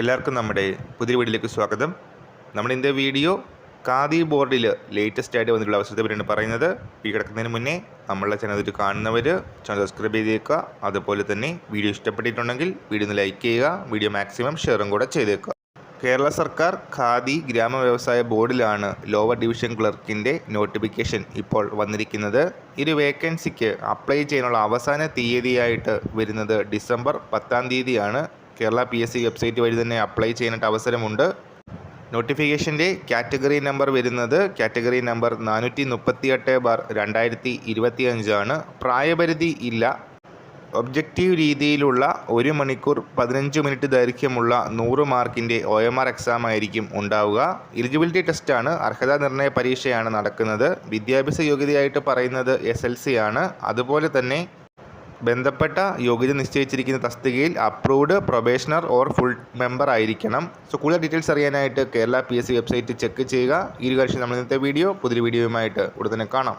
എല്ലാവർക്കും നമ്മുടെ പുതിയ വീഡിയോയിലേക്ക് സ്വാഗതം. നമ്മുടെ ഇന്നത്തെ വീഡിയോ ഖാദി ബോർഡിൽ ലേറ്റസ്റ്റ് ആയിട്ട് വന്നിട്ടുള്ള അവസരത്തെ പറ്റിയാണ് പറയുന്നത്. ഈ കിടക്കുന്നതിന് മുന്നേ നമ്മളെ ചാനൽ ഇത് കാണുന്നവർ ചാനൽ സബ്സ്ക്രൈബ് ചെയ്തേക്കുക. അതുപോലെ തന്നെ വീഡിയോ ഇഷ്ടപ്പെട്ടിട്ടുണ്ടെങ്കിൽ വീഡിയോ ഒന്ന് ലൈക്ക് ചെയ്യുക വീഡിയോ മാക്സിമം ഷെയറും കൂടെ ചെയ്തേക്കുക. കേരള സർക്കാർ ഖാദി ഗ്രാമ വ്യവസായ ബോർഡിലാണ് ലോവർ ഡിവിഷൻ ക്ലർക്കിന്റെ നോട്ടിഫിക്കേഷൻ ഇപ്പോൾ വന്നിരിക്കുന്നത്. ഒരു വേക്കൻസിക്ക് അപ്ലൈ ചെയ്യാനുള്ള അവസാന തീയതിയായിട്ട് വരുന്നത് ഡിസംബർ പത്താം തീയതിയാണ്. Kerala P S C website വഴി തന്നെ അപ്ലൈ ചെയ്യാനായിട്ട് അവസരമുണ്ട്. നോട്ടിഫിക്കേഷന്റെ കാറ്റഗറി നമ്പർ വരുന്നത് കാറ്റഗറി നമ്പർ നാനൂറ്റി മുപ്പത്തി എട്ട് ബാർ രണ്ടായിരത്തി ഇരുപത്തി അഞ്ചാണ് പ്രായപരിധി ഇല്ല. ഒബ്ജക്റ്റീവ് രീതിയിലുള്ള ഒരു മണിക്കൂർ പതിനഞ്ച് മിനിറ്റ് ദൈർഘ്യമുള്ള നൂറ് മാർക്കിന്റെ ഒ എം ആർ എക്സാം ആയിരിക്കും ഉണ്ടാവുക. എലിജിബിലിറ്റി ടെസ്റ്റാണ്. അർഹതാ നിർണയ പരീക്ഷയാണ് നടക്കുന്നത്. വിദ്യാഭ്യാസ യോഗ്യതയായിട്ട് പറയുന്നത് എസ് എൽ സി ആണ്. അതുപോലെ തന്നെ ബന്ധപ്പെട്ട യോഗ്യത നിശ്ചയിച്ചിരിക്കുന്ന തസ്തികയിൽ approved probationer or full member ആയിരിക്കണം. സോ കൂടുതൽ ഡീറ്റെയിൽസ് അറിയാനായിട്ട് കേരള പി വെബ്സൈറ്റ് ചെക്ക് ചെയ്യുക. ഈ ഒരു കാര്യം നമ്മൾ ഇന്നത്തെ വീഡിയോ പുതിയ വീഡിയോയുമായിട്ട് ഉടനെ കാണാം.